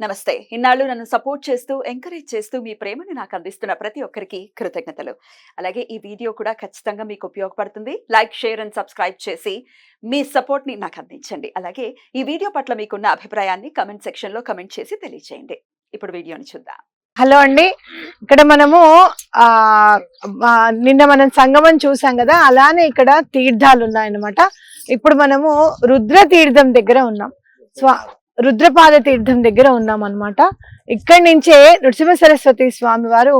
నమస్తే. ఇన్నాళ్ళు నన్ను సపోర్ట్ చేస్తూ ఎంకరేజ్ చేస్తూ మీ ప్రేమను నాకు అందిస్తున్న ప్రతి ఒక్కరికి కృతజ్ఞతలు. అలాగే ఈ వీడియో కూడా ఖచ్చితంగా మీకు ఉపయోగపడుతుంది. లైక్ షేర్ అండ్ సబ్స్క్రైబ్ చేసి మీ సపోర్ట్ని నాకు అందించండి. అలాగే ఈ వీడియో పట్ల మీకున్న అభిప్రాయాన్ని కమెంట్ సెక్షన్లో కమెంట్ చేసి తెలియజేయండి ఇప్పుడు వీడియోని చూద్దాం. హలో అండి. ఇక్కడ మనము ఆ, నిన్న మనం సంగమం చూసాం కదా అలానే ఇక్కడ తీర్థాలు ఉన్నాయన్నమాట. ఇప్పుడు మనము రుద్ర తీర్థం దగ్గర ఉన్నాం. స్వా రుద్రపాద తీర్థం దగ్గర ఉన్నాం అనమాట ఇక్కడి నుంచే నృసింహ సరస్వతి స్వామి వారు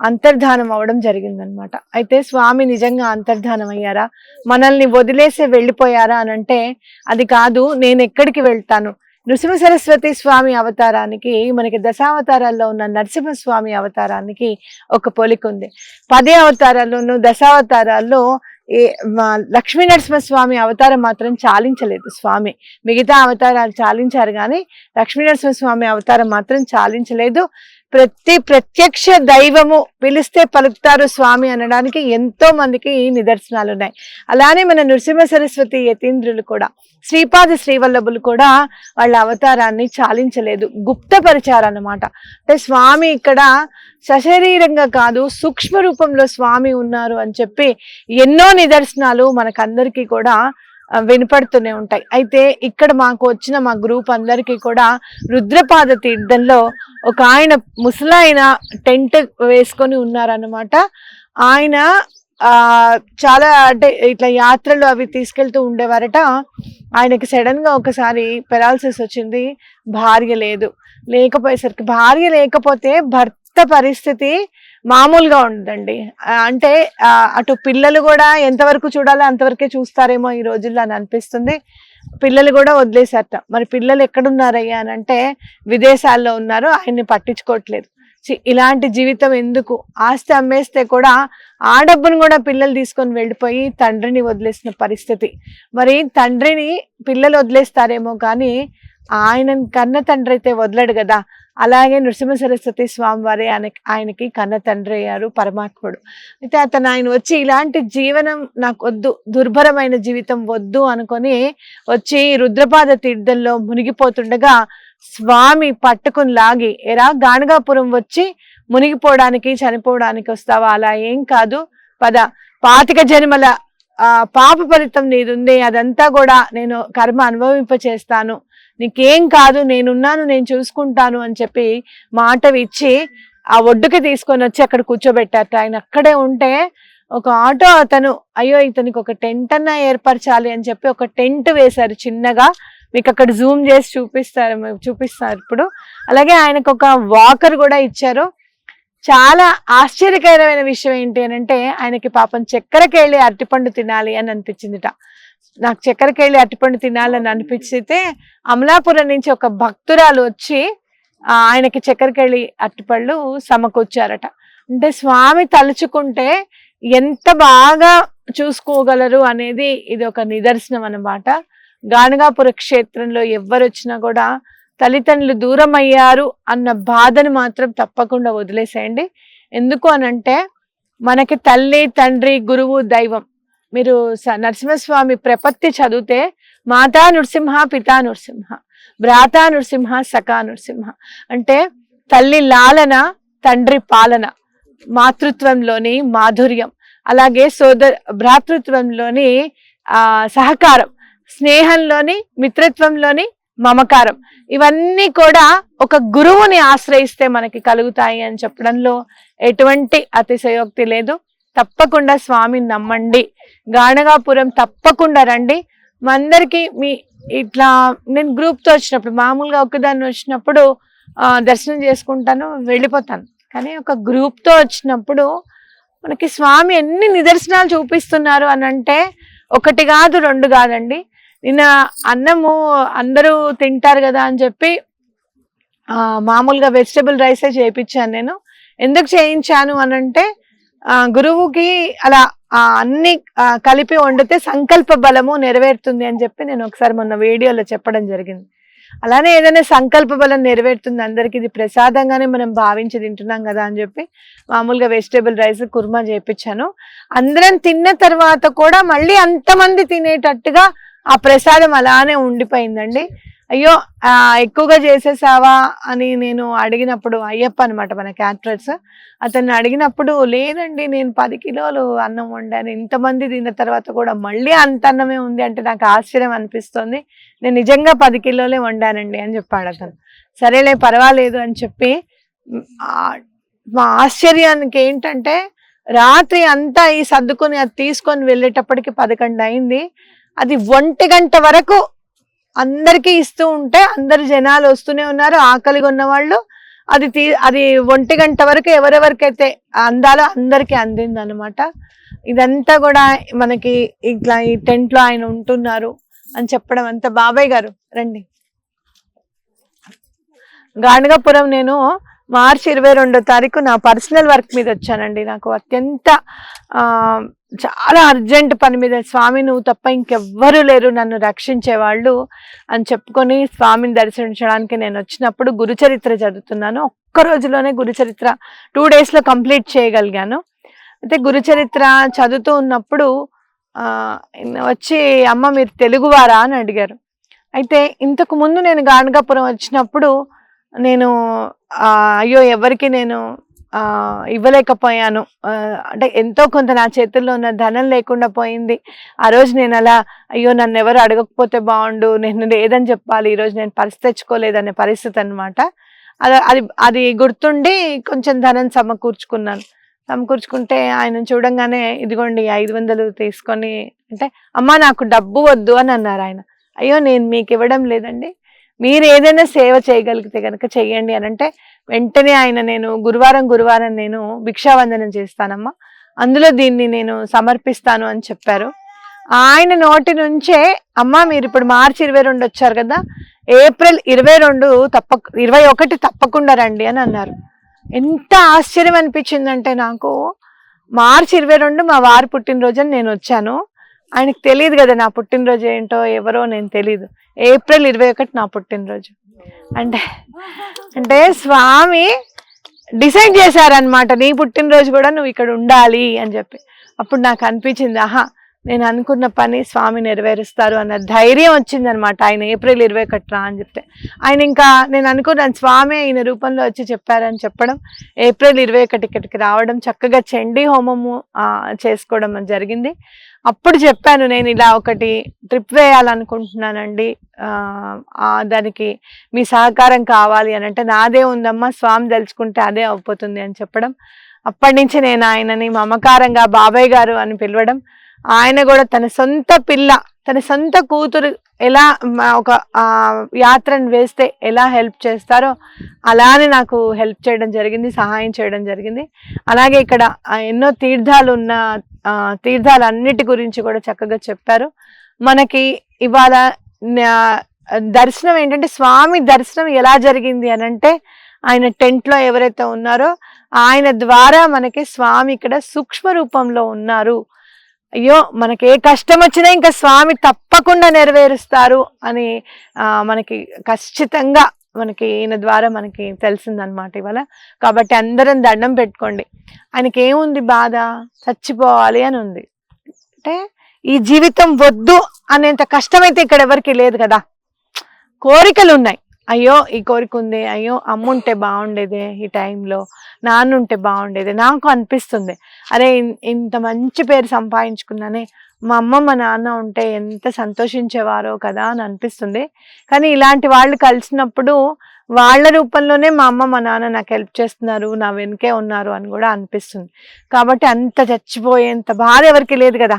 అంతర్ధానం అవడం జరిగిందనమాట అయితే స్వామి నిజంగా అంతర్ధానం అయ్యారా? మనల్ని వదిలేసి వెళ్ళిపోయారా అని అంటే అది కాదు నేను ఎక్కడికి వెళ్తాను? నృసింహ సరస్వతి స్వామి అవతారానికి మనకి దశావతారాల్లో ఉన్న నరసింహస్వామి అవతారానికి ఒక పొలిక ఉంది. పదే అవతారాల్లోనూ దశావతారాల్లో ఏ మా లక్ష్మీ నరసింహస్వామి అవతారం మాత్రం చాలించలేదు స్వామి. మిగతా అవతారాలు చాలించారు కానీ లక్ష్మీ నరసింహస్వామి అవతారం మాత్రం చాలించలేదు. ప్రతి ప్రత్యక్ష దైవము పిలిస్తే పలుకుతారు స్వామి అనడానికి ఎంతో మందికి నిదర్శనాలు ఉన్నాయి. అలానే మన నృసింహ సరస్వతి యతీంద్రులు కూడా శ్రీపాద శ్రీవల్లభులు కూడా వాళ్ళ అవతారాన్ని చాలించలేదు. గుప్తపరిచారన్నమాట అంటే స్వామి ఇక్కడ సశరీరంగా కాదు సూక్ష్మ రూపంలో స్వామి ఉన్నారు అని చెప్పి ఎన్నో నిదర్శనాలు మనకందరికీ కూడా వినపడుతూనే ఉంటాయి. అయితే ఇక్కడ మాకు వచ్చిన మా గ్రూప్ అందరికీ కూడా రుద్రపాద తీర్థంలో ఒక ఆయన ముసలాయన టెంట్ వేసుకొని ఉన్నారన్నమాట. ఆయన ఆ చాలా అంటే ఇట్లా యాత్రలు అవి తీసుకెళ్తూ ఉండేవారట. ఆయనకి సడన్గా ఒకసారి పెరాలసిస్ వచ్చింది. భార్య లేదు. లేకపోయేసరికి భార్య లేకపోతే భర్త పరిస్థితి మామూలుగా ఉండదండి అంటే అటు పిల్లలు కూడా ఎంతవరకు చూడాలో అంతవరకే చూస్తారేమో ఈ రోజుల్లో అని అనిపిస్తుంది. పిల్లలు కూడా వదిలేశారట. మరి పిల్లలు ఎక్కడున్నారయ్యా అని అంటే విదేశాల్లో ఉన్నారు ఆయన్ని పట్టించుకోవట్లేదు. ఇలాంటి జీవితం ఎందుకు? ఆస్తి అమ్మేస్తే కూడా ఆ డబ్బును కూడా పిల్లలు తీసుకొని వెళ్ళిపోయి తండ్రిని వదిలేసిన పరిస్థితి. మరి తండ్రిని పిల్లలు వదిలేస్తారేమో కానీ ఆయన కన్న తండ్రి అయితే వదలడు కదా. అలాగే నృసింహ సరస్వతి స్వామి వారే ఆయనకి ఆయనకి కన్న తండ్రి అయ్యారు పరమాత్ముడు. అయితే అతను ఆయన వచ్చి ఇలాంటి జీవనం నాకు వద్దు దుర్భరమైన జీవితం వద్దు అనుకొని వచ్చి రుద్రపాద తీర్థంలో మునిగిపోతుండగా స్వామి పట్టుకుని లాగి ఎరా గాణగాపురం వచ్చి మునిగిపోవడానికి చనిపోవడానికి వస్తావా? అలా ఏం కాదు. పద. పాతిక జన్మల ఆ పాప ఫలితం నీదుంది. అదంతా కూడా నేను కర్మ అనుభవింప చేస్తాను నీకేం కాదు నేనున్నాను నేను చూసుకుంటాను అని చెప్పి మాట ఇచ్చి ఆ ఒడ్డుకి తీసుకొని వచ్చి అక్కడ కూర్చోబెట్టారట. ఆయన అక్కడే ఉంటే ఒక ఆటో అతను అయ్యో ఇతనికి ఒక టెంట్ అన్నా ఏర్పరచాలి అని చెప్పి ఒక టెంట్ వేశారు చిన్నగా. మీకు అక్కడ జూమ్ చేసి చూపిస్తారు చూపిస్తారు ఇప్పుడు. అలాగే ఆయనకు ఒక వాకర్ కూడా ఇచ్చారు. చాలా ఆశ్చర్యకరమైన విషయం ఏంటి అని అంటే ఆయనకి పాపం చక్కెరకేళ్ళి అరటిపండు తినాలి అని అనిపించిందిట. నాకు చక్కెరకెళ్ళి అరటిపండు తినాలని అనిపించితే అమలాపురం నుంచి ఒక భక్తురాలు వచ్చి ఆయనకి చక్కెరకెళ్ళి అరటిపళ్ళు సమకూర్చారట. అంటే స్వామి తలుచుకుంటే ఎంత బాగా చూసుకోగలరు అనేది ఇది ఒక నిదర్శనం అన్నమాట. గానగాపుర క్షేత్రంలో ఎవ్వరు వచ్చినా కూడా తల్లిదండ్రులు దూరం అయ్యారు అన్న బాధను మాత్రం తప్పకుండా వదిలేసేయండి. ఎందుకు అనంటే మనకి తల్లి తండ్రి గురువు దైవం మీరు స- నరసింహస్వామి ప్రపత్తి చదివితే మాతా నృసింహ పితా నృసింహ భ్రాత నృసింహ సఖా నృసింహ. అంటే తల్లి లాలన తండ్రి పాలన మాతృత్వంలోని మాధుర్యం అలాగే సోదర భ్రాతృత్వంలోని సహకారం స్నేహంలోని మిత్రత్వంలోని మమకారం. ఇవన్నీ కూడా ఒక గురువుని ఆశ్రయిస్తే మనకి కలుగుతాయి అని చెప్పడంలో ఎటువంటి అతిశయోక్తి లేదు. తప్పకుండా స్వామిని నమ్మండి. గాణగాపురం తప్పకుండా రండి. అందరికీ మీ ఇట్లా నేను గ్రూప్తో వచ్చినప్పుడు మామూలుగా ఒకదాన్ని వచ్చినప్పుడు దర్శనం చేసుకుంటాను వెళ్ళిపోతాను. కానీ ఒక గ్రూప్తో వచ్చినప్పుడు మనకి స్వామి ఎన్ని నిదర్శనాలు చూపిస్తున్నారు అని అంటే ఒకటి కాదు రెండు కాదండి. నిన్న అన్నము అందరూ తింటారు కదా అని చెప్పి మామూలుగా వెజిటబుల్ రైసే చేయించాను నేను. ఎందుకు చేయించాను అనంటే గురువుకి అలా ఆ, అన్ని కలిపి వండితే సంకల్ప బలము నెరవేరుతుంది అని చెప్పి నేను ఒకసారి మొన్న వీడియోలో చెప్పడం జరిగింది. అలానే ఏదైనా సంకల్ప బలం నెరవేరుతుంది అందరికీ ఇది ప్రసాదంగానే మనం భావించి తింటున్నాం కదా అని చెప్పి మామూలుగా వెజిటేబుల్ రైస్ కుర్మా చేయించాను అందరం తిన్న తర్వాత కూడా మళ్ళీ అంతమంది తినేటట్టుగా ఆ ప్రసాదం అలానే ఉండిపోయిందండి. అయ్యో ఎక్కువగా చేసేసావా అని నేను అడిగినప్పుడు అయ్యప్ప అనమాట మన క్యాటరర్స్ అతన్ని అడిగినప్పుడు లేదండి నేను పది కిలోలు అన్నం వండాను. ఇంతమంది తిన్న తర్వాత కూడా మళ్ళీ అంత అన్నమే ఉంది అంటే నాకు ఆశ్చర్యం అనిపిస్తుంది. నేను నిజంగా పది కిలోలే వండానండి అని చెప్పాడు అతను. సరేలే పర్వాలేదు అని చెప్పి మా ఆశ్చర్యానికి ఏంటంటే రాత్రి అంతా ఈ సర్దుకొని అది తీసుకొని వెళ్ళేటప్పటికి పదకొండు అయింది. అది ఒంటి గంట వరకు అందరికీ ఇస్తూ ఉంటే అందరు జనాలు వస్తూనే ఉన్నారు ఆకలిగా ఉన్న వాళ్ళు. అది తీ అది ఒంటి గంట వరకు ఎవరెవరికైతే అందాలో అందరికీ అందింది అనమాట ఇదంతా కూడా మనకి ఇట్లా ఈ టెంట్లో ఆయన ఉంటున్నారు అని చెప్పడం అంతా బాబాయ్ గారు. రండి. గాణగాపురం నేను మార్చి ఇరవై రెండో తారీఖు నా పర్సనల్ వర్క్ మీద వచ్చానండి. నాకు అత్యంత చాలా అర్జెంట్ పని మీద స్వామి నువ్వు తప్ప ఇంకెవ్వరూ లేరు నన్ను రక్షించే వాళ్ళు అని చెప్పుకొని స్వామిని దర్శించడానికి నేను వచ్చినప్పుడు గురుచరిత్ర చదువుతున్నాను. ఒక్క రోజులోనే గురుచరిత్ర టూ డేస్లో కంప్లీట్ చేయగలిగాను. అయితే గురుచరిత్ర చదువుతూ ఉన్నప్పుడు వచ్చి అమ్మ మీరు తెలుగువారా అని అడిగారు. అయితే ఇంతకు ముందు నేను గాణగాపురం వచ్చినప్పుడు నేను అయ్యో ఎవరికి నేను ఇవ్వలేకపోయాను. అంటే ఎంతో కొంత నా చేతుల్లో ఉన్న ధనం లేకుండా పోయింది. ఆ రోజు నేను అలా అయ్యో నన్ను ఎవరు అడగకపోతే బాగుండు నేను లేదని చెప్పాలి ఈరోజు నేను పరిస్థితి తెచ్చుకోలేదనే పరిస్థితి అనమాట అది అది అది గుర్తుండి కొంచెం ధనం సమకూర్చుకున్నాను. సమకూర్చుకుంటే ఆయన చూడంగానే ఇదిగోండి ఐదు వందలు తీసుకొని అంటే అమ్మ నాకు డబ్బు వద్దు అని అన్నారు ఆయన. అయ్యో నేను మీకు ఇవ్వడం లేదండి. మీరు ఏదైనా సేవ చేయగలిగితే కనుక చెయ్యండి అని అంటే వెంటనే ఆయన నేను గురువారం గురువారం నేను భిక్షావందనం చేస్తానమ్మా. అందులో దీన్ని నేను సమర్పిస్తాను అని చెప్పారు. ఆయన నోటి నుంచే అమ్మ మీరు ఇప్పుడు మార్చి ఇరవై రెండు వచ్చారు కదా ఏప్రిల్ ఇరవై రెండు తప్ప ఇరవై ఒకటి తప్పకుండా రండి అని అన్నారు. ఎంత ఆశ్చర్యం అనిపించిందంటే నాకు మార్చి ఇరవై రెండు మా వారు పుట్టినరోజు అని నేను వచ్చాను. ఆయనకు తెలియదు కదా నా పుట్టినరోజు ఏంటో ఎవరో నేను తెలియదు ఏప్రిల్ ఇరవై ఒకటి నా పుట్టినరోజు. అంటే అంటే స్వామి డిసైడ్ చేశారనమాట నీ పుట్టినరోజు కూడా నువ్వు ఇక్కడ ఉండాలి అని చెప్పి. అప్పుడు నాకు అనిపించింది ఆహా నేను అనుకున్న పని స్వామి నెరవేరుస్తారు అన్న ధైర్యం వచ్చిందనమాట ఆయన ఏప్రిల్ ఇరవై ఒకటిరా అని చెప్తే. ఆయన ఇంకా నేను అనుకున్నాను స్వామి ఆయన రూపంలో వచ్చి చెప్పారని చెప్పడం ఏప్రిల్ ఇరవై ఒకటి ఇక్కడికి రావడం చక్కగా చండీ హోమము చేసుకోవడం జరిగింది. అప్పుడు చెప్పాను నేను ఇలా ఒకటి ట్రిప్ వేయాలనుకుంటున్నానండి. దానికి మీ సహకారం కావాలి అని. అంటే నాదే ఉందమ్మా స్వామి తలుచుకుంటే అదే అయిపోతుంది అని చెప్పడం. అప్పటి నుంచి నేను ఆయనని మమకారంగా బాబాయ్ గారు అని పిలవడం. ఆయన కూడా తన సొంత పిల్ల తన సొంత కూతురు ఎలా ఒక యాత్రను వేస్తే ఎలా హెల్ప్ చేస్తారో అలానే నాకు హెల్ప్ చేయడం జరిగింది సహాయం చేయడం జరిగింది. అలాగే ఇక్కడ ఎన్నో తీర్థాలు ఉన్న తీర్థాలన్నిటి గురించి కూడా చక్కగా చెప్పారు. మనకి ఇవాళ దర్శనం ఏంటంటే స్వామి దర్శనం ఎలా జరిగింది అని అంటే ఆయన టెంట్లో ఎవరైతే ఉన్నారో ఆయన ద్వారా మనకి స్వామి ఇక్కడ సూక్ష్మ రూపంలో ఉన్నారు. అయ్యో మనకి ఏ కష్టం వచ్చినా ఇంకా స్వామి తప్పకుండా నెరవేరుస్తారు అని మనకి ఖచ్చితంగా మనకి ఈయన ద్వారా మనకి తెలిసిందనమాట ఇవాళ. కాబట్టి అందరం దండం పెట్టుకోండి. ఆయనకి ఏముంది బాధ? చచ్చిపోవాలి అని ఉంది. అంటే ఈ జీవితం వద్దు అనేంత కష్టమైతే ఇక్కడ ఎవరికి లేదు కదా. కోరికలు ఉన్నాయి అయ్యో ఈ కోరిక ఉంది అయ్యో అమ్మ ఉంటే బాగుండేదే ఈ టైంలో. నాన్న ఉంటే బాగుండేది నాకు అనిపిస్తుంది. అరే ఇన్- ఇంత మంచి పేరు సంపాదించుకున్నానే మా అమ్మ మా నాన్న ఉంటే ఎంత సంతోషించేవారో కదా అని అనిపిస్తుంది. కానీ ఇలాంటి వాళ్ళు కలిసినప్పుడు వాళ్ళ రూపంలోనే మా అమ్మ మా నాన్న నాకు హెల్ప్ చేస్తున్నారు నా వెనుకే ఉన్నారు అని కూడా అనిపిస్తుంది. కాబట్టి అంత చచ్చిపోయేంత బాధ ఎవరికి లేదు కదా.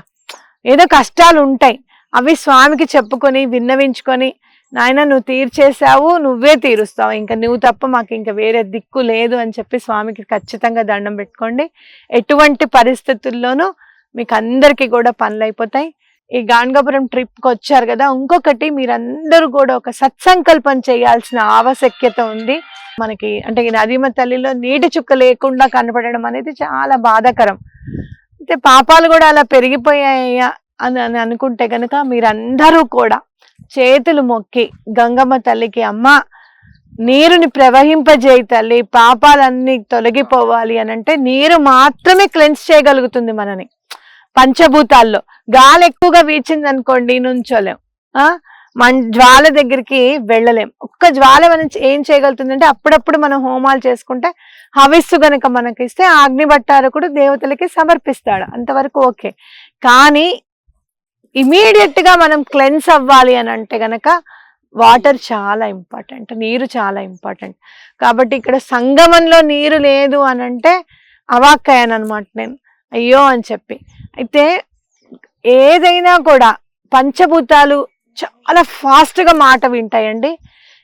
ఏదో కష్టాలు ఉంటాయి అవి స్వామికి చెప్పుకొని విన్నవించుకొని నాయన నువ్వు తీర్చేశావు నువ్వే తీరుస్తావు. ఇంకా నువ్వు తప్ప మాకు ఇంకా వేరే దిక్కు లేదు అని చెప్పి స్వామికి ఖచ్చితంగా దండం పెట్టుకోండి. ఎటువంటి పరిస్థితుల్లోనూ మీకు అందరికీ కూడా పనులు అయిపోతాయి. ఈ గాన్గాపురం ట్రిప్కి వచ్చారు కదా ఇంకొకటి మీరందరూ కూడా ఒక సత్సంకల్పం చేయాల్సిన ఆవశ్యకత ఉంది. మనకి అంటే ఈ నదీమ తల్లిలో నీటి చుక్క లేకుండా కనపడడం అనేది చాలా బాధాకరం. అయితే పాపాలు కూడా అలా పెరిగిపోయాయా అని అని అనుకుంటే కనుక మీరందరూ కూడా చేతులు మొక్కి గంగమ్మ తల్లికి అమ్మ నీరుని ప్రవహింపజేయి తల్లి పాపాలన్నీ తొలగిపోవాలి అని అంటే నీరు మాత్రమే క్లెన్స్ చేయగలుగుతుంది మనని. పంచభూతాల్లో గాలి ఎక్కువగా వీచింది అనుకోండి నుంచోలేం. ఆ? మన జ్వాల దగ్గరికి వెళ్ళలేం. ఒక్క జ్వాల మనం చే- ఏం చేయగలుగుతుందంటే అప్పుడప్పుడు మనం హోమాలు చేసుకుంటే హవిస్సు గనక మనకి ఇస్తే ఆ అగ్నిభట్టారకుడు దేవతలకి సమర్పిస్తాడు. అంతవరకు ఓకే. కానీ ఇమీడియట్గా మనం క్లెన్స్ అవ్వాలి అని అంటే గనక వాటర్ చాలా ఇంపార్టెంట్ నీరు చాలా ఇంపార్టెంట్ కాబట్టి ఇక్కడ సంగమంలో నీరు లేదు అని అంటే అవాక్కయ్యాను అనమాట నేను. అయ్యో అని చెప్పి. అయితే ఏదైనా కూడా పంచభూతాలు చాలా ఫాస్ట్గా మాట వింటాయండి.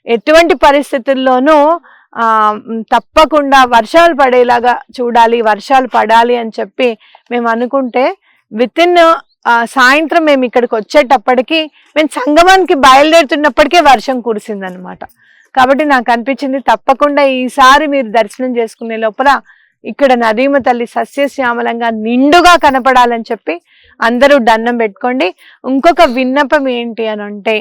ఎటువంటి పరిస్థితుల్లోనూ తప్పకుండా వర్షాలు పడేలాగా చూడాలి వర్షాలు పడాలి అని చెప్పి మేము అనుకుంటే విత్ ఇన్ సాయంత్రం మేము ఇక్కడికి వచ్చేటప్పటికి మేము సంగమానికి బయలుదేరుతున్నప్పటికే వర్షం కురిసిందనమాట. కాబట్టి నాకు అనిపించింది తప్పకుండా ఈసారి మీరు దర్శనం చేసుకునే లోపల ఇక్కడ నదీమ తల్లి సస్యశ్యామలంగా నిండుగా కనపడాలని చెప్పి అందరూ దండం పెట్టుకోండి. ఇంకొక విన్నపం ఏంటి అని అంటే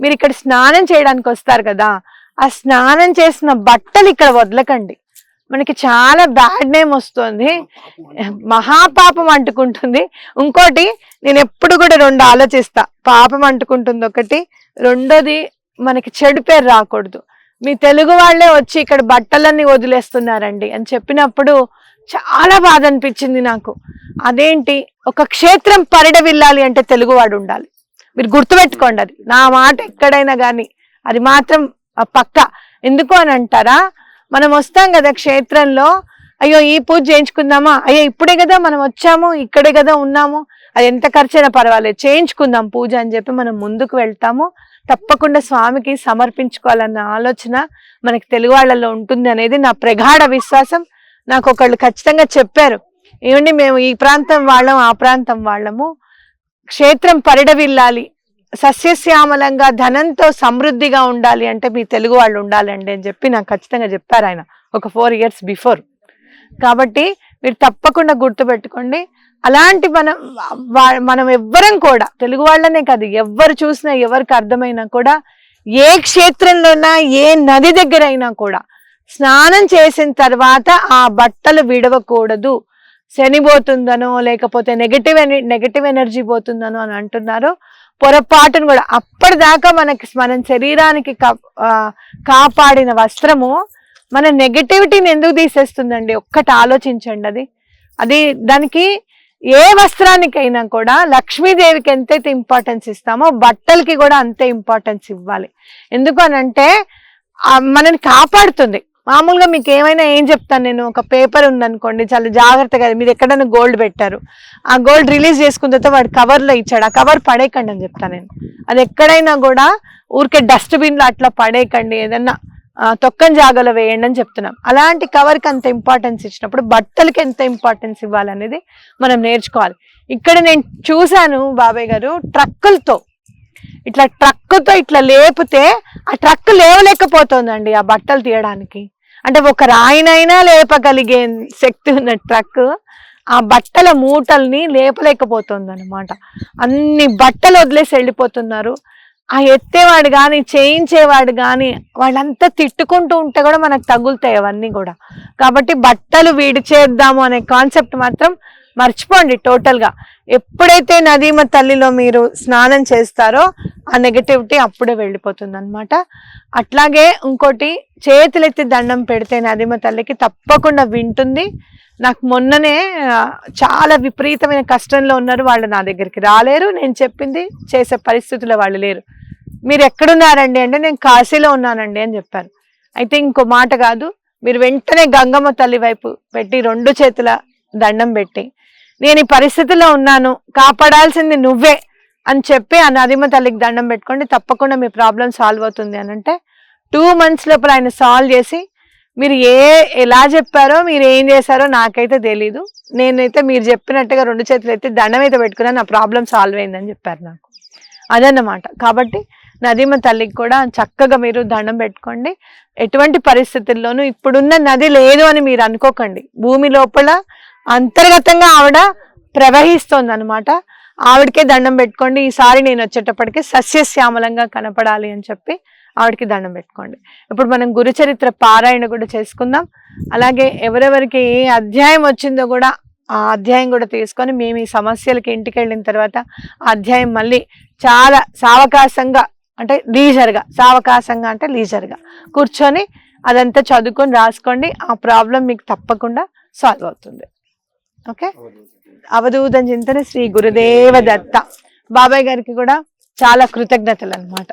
మీరు ఇక్కడ స్నానం చేయడానికి వస్తారు కదా ఆ స్నానం చేసిన బట్టలు ఇక్కడ వదలకండి. మనకి చాలా బ్యాడ్ నేమ్ వస్తుంది. మహాపాపం అంటుకుంటుంది. ఇంకోటి నేను ఎప్పుడు కూడా రెండు ఆలోచిస్తా. పాపం అంటుకుంటుంది ఒకటి రెండోది మనకి చెడు పేరు రాకూడదు. మీ తెలుగు వాళ్ళే వచ్చి ఇక్కడ బట్టలన్నీ వదిలేస్తున్నారండి అని చెప్పినప్పుడు చాలా బాధ అనిపించింది నాకు. అదేంటి? ఒక క్షేత్రం పరిడవిల్లాలి అంటే తెలుగువాడు ఉండాలి. మీరు గుర్తుపెట్టుకోండి అది. నా మాట ఎక్కడైనా కానీ అది మాత్రం పక్క. ఎందుకు అని అంటారా? మనం వస్తాం కదా క్షేత్రంలో. అయ్యో ఈ పూజ చేయించుకుందామా? అయ్యో ఇప్పుడే కదా మనం వచ్చాము ఇక్కడే కదా ఉన్నాము. అది ఎంత ఖర్చైనా పర్వాలేదు. చేయించుకుందాం పూజ అని చెప్పి మనం ముందుకు వెళ్తాము. తప్పకుండా స్వామికి సమర్పించుకోవాలన్న ఆలోచన మనకి తెలుగు వాళ్ళలో ఉంటుంది అనేది నా ప్రగాఢ విశ్వాసం. నాకు ఒకళ్ళు ఖచ్చితంగా చెప్పారు. ఏమండి మేము ఈ ప్రాంతం వాళ్ళం ఆ ప్రాంతం వాళ్ళము. క్షేత్రం పరిడవిల్లాలి. సస్యశ్యామలంగా ధనంతో సమృద్ధిగా ఉండాలి అంటే మీ తెలుగు వాళ్ళు ఉండాలండి అని చెప్పి నాకు ఖచ్చితంగా చెప్పారు ఆయన ఒక ఫోర్ ఇయర్స్ బిఫోర్. కాబట్టి మీరు తప్పకుండా గుర్తుపెట్టుకోండి అలాంటి మనం మనం ఎవ్వరం కూడా తెలుగు వాళ్ళనే కాదు ఎవ్వరు చూసినా ఎవరికి అర్థమైనా కూడా ఏ క్షేత్రంలోనా ఏ నది దగ్గర అయినా కూడా స్నానం చేసిన తర్వాత ఆ బట్టలు విడవకూడదు. శని పోతుందనో లేకపోతే నెగటివ్ నెగటివ్ ఎనర్జీ పోతుందనో అని అంటున్నారు. పొరపాటును కూడా అప్పటిదాకా మనకి మన శరీరానికి కా- కాపాడిన వస్త్రము మన నెగటివిటీని ఎందుకు తీసేస్తుందండి? ఒక్కటి ఆలోచించండి అది. అది దానికి ఏ వస్త్రానికైనా కూడా లక్ష్మీదేవికి ఎంతైతే ఇంపార్టెన్స్ ఇస్తామో బట్టలకి కూడా అంతే ఇంపార్టెన్స్ ఇవ్వాలి. ఎందుకు అనంటే మనని కాపాడుతుంది. మామూలుగా మీకు ఏమైనా ఏం చెప్తాను నేను? ఒక పేపర్ ఉందనుకోండి చాలా జాగ్రత్తగా మీరు ఎక్కడైనా గోల్డ్ పెట్టారు. ఆ గోల్డ్ రిలీజ్ చేసుకున్న తర్వాత వాడు కవర్లో ఇచ్చాడు. ఆ కవర్ పడేయకండి అని చెప్తాను నేను. అది ఎక్కడైనా కూడా ఊరికే డస్ట్బిన్లో అట్లా పడేయకండి. ఏదన్నా తొక్కని జాగాలో వేయండి అని చెప్తున్నాం. అలాంటి కవర్కి అంత ఇంపార్టెన్స్ ఇచ్చినప్పుడు బట్టలకి ఎంత ఇంపార్టెన్స్ ఇవ్వాలనేది మనం నేర్చుకోవాలి. ఇక్కడ నేను చూశాను బాబాయ్ గారు ట్రక్కులతో ఇట్లా ట్రక్కుతో ఇట్లా లేపితే ఆ ట్రక్ లేవలేకపోతుందండి ఆ బట్టలు తీయడానికి. అంటే ఒక రాయినైనా లేపగలిగే శక్తి ఉన్న ట్రక్ ఆ బట్టల మూటల్ని లేపలేకపోతుంది అనమాట అన్ని బట్టలు వదిలేసి వెళ్ళిపోతున్నారు. ఆ ఎత్తేవాడు కానీ చేయించేవాడు కానీ వాళ్ళంతా తిట్టుకుంటూ ఉంటే కూడా మనకు తగులుతాయి అవన్నీ కూడా. కాబట్టి బట్టలు విడిచేద్దాము అనే కాన్సెప్ట్ మాత్రం మర్చిపోండి టోటల్గా. ఎప్పుడైతే నదీమ తల్లిలో మీరు స్నానం చేస్తారో ఆ నెగటివిటీ అప్పుడే వెళ్ళిపోతుంది అనమాట అట్లాగే ఇంకోటి చేతులెత్తి దండం పెడితే నదీమ తల్లికి తప్పకుండా వింటుంది. నాకు మొన్ననే చాలా విపరీతమైన కష్టంలో ఉన్నారు వాళ్ళు నా దగ్గరికి. రాలేరు నేను చెప్పింది చేసే పరిస్థితుల్లో వాళ్ళు లేరు. మీరు ఎక్కడున్నారండి అంటే నేను కాశీలో ఉన్నానండి అని చెప్పాను అయితే ఇంకో మాట కాదు మీరు వెంటనే గంగమ్మ తల్లి వైపు పెట్టి రెండు చేతుల దండం పెట్టి నేను ఈ పరిస్థితిలో ఉన్నాను కాపాడాల్సింది నువ్వే అని చెప్పి ఆ నదిమ తల్లికి దండం పెట్టుకోండి. తప్పకుండా మీ ప్రాబ్లం సాల్వ్ అవుతుంది అని అంటే టూ మంత్స్ లోపల ఆయన సాల్వ్ చేసి మీరు ఏ ఎలా చెప్పారో మీరు ఏం చేశారో నాకైతే తెలీదు. నేనైతే మీరు చెప్పినట్టుగా రెండు చేతులు అయితే దండం అయితే పెట్టుకున్నా నా ప్రాబ్లం సాల్వ్ అయిందని చెప్పారు నాకు. అదన్నమాట. కాబట్టి నదిమ తల్లికి కూడా చక్కగా మీరు దండం పెట్టుకోండి. ఎటువంటి పరిస్థితుల్లోనూ ఇప్పుడున్న నది లేదు అని మీరు అనుకోకండి. భూమి లోపల అంతర్గతంగా ఆవిడ ప్రవహిస్తోంది అనమాట ఆవిడకే దండం పెట్టుకోండి. ఈసారి నేను వచ్చేటప్పటికి సస్యశ్యామలంగా కనపడాలి అని చెప్పి ఆవిడకి దండం పెట్టుకోండి. ఇప్పుడు మనం గురుచరిత్ర పారాయణ కూడా చేసుకుందాం. అలాగే ఎవరెవరికి ఏ అధ్యాయం వచ్చిందో కూడా ఆ అధ్యాయం కూడా తీసుకొని మేము ఈ సమస్యలకి ఇంటికి వెళ్ళిన తర్వాత అధ్యాయం మళ్ళీ చాలా సావకాశంగా అంటే లీజర్గా సావకాశంగా అంటే లీజర్గా కూర్చొని అదంతా చదువుకొని రాసుకోండి. ఆ ప్రాబ్లం మీకు తప్పకుండా సాల్వ్ అవుతుంది. ఓకే? అవధూతం చింతన శ్రీ గురుదేవ దత్త బాబాయ్ గారికి కూడా చాలా కృతజ్ఞతలు అనమాట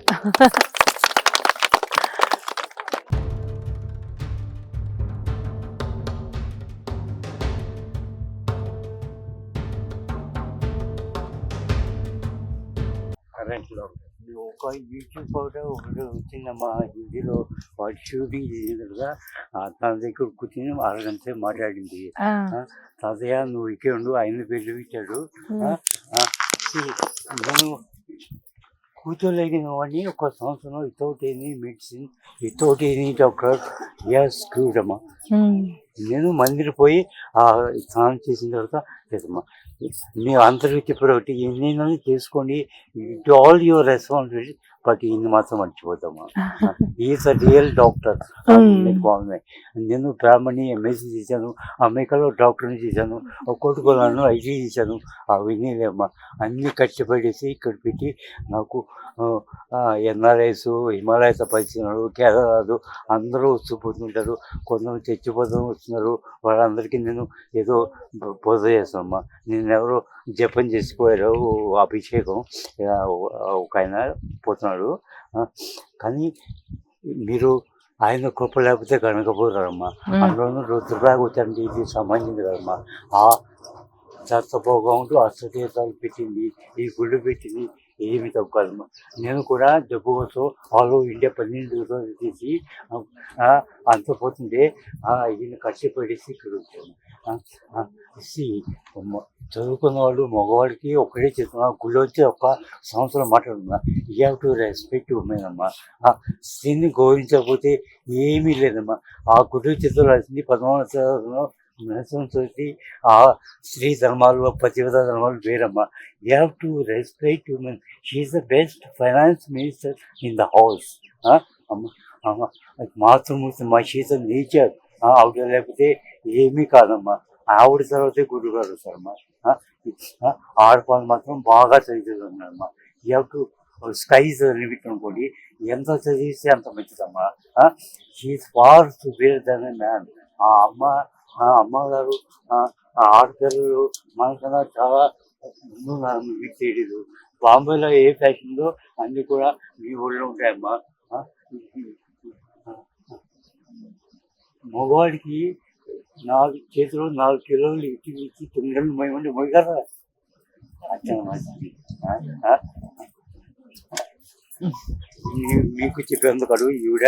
కరెంట్లో ఒక యూట్యూబ్ ఫోటో ఒకటి వచ్చిందమ్మా హిందీలో వాడు షూటింగ్ చేసినట్టుగా తన దగ్గర కూర్చొని అరగంట మాట్లాడింది. తాతయ్య నువ్వు ఇక్కడ ఉండు ఆయన పిలిపించాడు నేను కూర్చోలేని వాడిని ఒక సంవత్సరం without any medicine without any doctor. Yes cured అమ్మా. నేను మందిర్ పోయి ఆ స్నానం చేసిన తర్వాత లేదమ్మా మీ అందరికీ చెప్పారు ఒకటి ఎన్నైనా చేసుకోండి. It all your responsibility but ఇన్ని మాత్రం మర్చిపోతామా. ఈజ్ అ రియల్ డాక్టర్ బాగున్నాయి నేను బ్రాహ్మణి ఎంఎస్సీ చేశాను. అమెరికాలో డాక్టర్ని చేశాను. కొట్టుకోవాలను ఐటీ చేశాను. అవన్నీ లేమ్మా అన్నీ కష్టపడేసి ఇక్కడ పెట్టి నాకు ఎన్ఆర్ఐస్ హిమాలయస్ పరిచయాలు కేరళలు అందరూ వచ్చిపోతుంటారు కొంతమంది చచ్చిపోతూ వస్తున్నారు. వాళ్ళందరికీ నేను ఏదో బోధ చేస్తానమ్మా. నేను ఎవరో జపం చేసిపోయారు అభిషేకం ఒక ఆయన పోతున్నాడు. కానీ మీరు ఆయన కృప లేకపోతే కనకపోతారమ్మా అందులోనూ రుద్రరాగోచండి ఇది సంబంధించింది కదమ్మా. ఆ దత్తభోగం అష్టతీర్థాలు పెట్టింది ఈ గుళ్ళు పెట్టింది ఏమి తక్కువమ్మా నేను కూడా జబ్బు కోసం ఆల్ ఇండియా పన్నెండు రోజులు తీసి అంత పోతుంటే ఈయన కష్టపడేసి ఇక్కడ వచ్చాను చదువుకున్న వాళ్ళు మగవాడికి ఒకటే చెప్తున్నా గుళ్ళు వచ్చి ఒక సంవత్సరం మాట్లాడుతున్నా. You have to respect women అమ్మా. స్త్రీని గౌరవించకపోతే ఏమీ లేదమ్మా. ఆ గుడి చేతులు రాసింది పదమూడు తోటి ఆ స్త్రీ ధర్మాలు పతివ్రత ధర్మాలు వేరమ్మా. You have to respect women she is the best finance minister in the house అమ్మ అమ్మ మాతృమూర్తి మా షీఈస్ నేచర్ ఆవిడ లేకపోతే ఏమీ కాదమ్మా. ఆవిడ తర్వాతే గురువు గారు వస్తారమ్మా ఆడపాలు మాత్రం బాగా చదివిస్తున్నారమ్మా ఎవరు? స్కై టు అనుకోండి ఎంత చదివిస్తే అంత మంచిదమ్మా. ఈ ఫార్ సుపీరియర్ దన్ మ్యాన్ ఆ అమ్మ ఆ అమ్మగారు ఆ ఆడపిల్లలు మనకన్నా చాలా ముందున్నారు మీకు తెలియదు. బాంబేలో ఏ ఫ్యాషన్ ఉందో అన్ని కూడా మీ ఊళ్ళో ఉంటాయమ్మా. మగవాడికి నాలుగు చేతిలో నాలుగు కిలోలు ఇచ్చి ఇచ్చి తొమ్మిది మొయ్యమంటే మొయ్యగలరా అట్లా మంచిది మీకు చెప్పేందుకు అడుగు ఈవిడ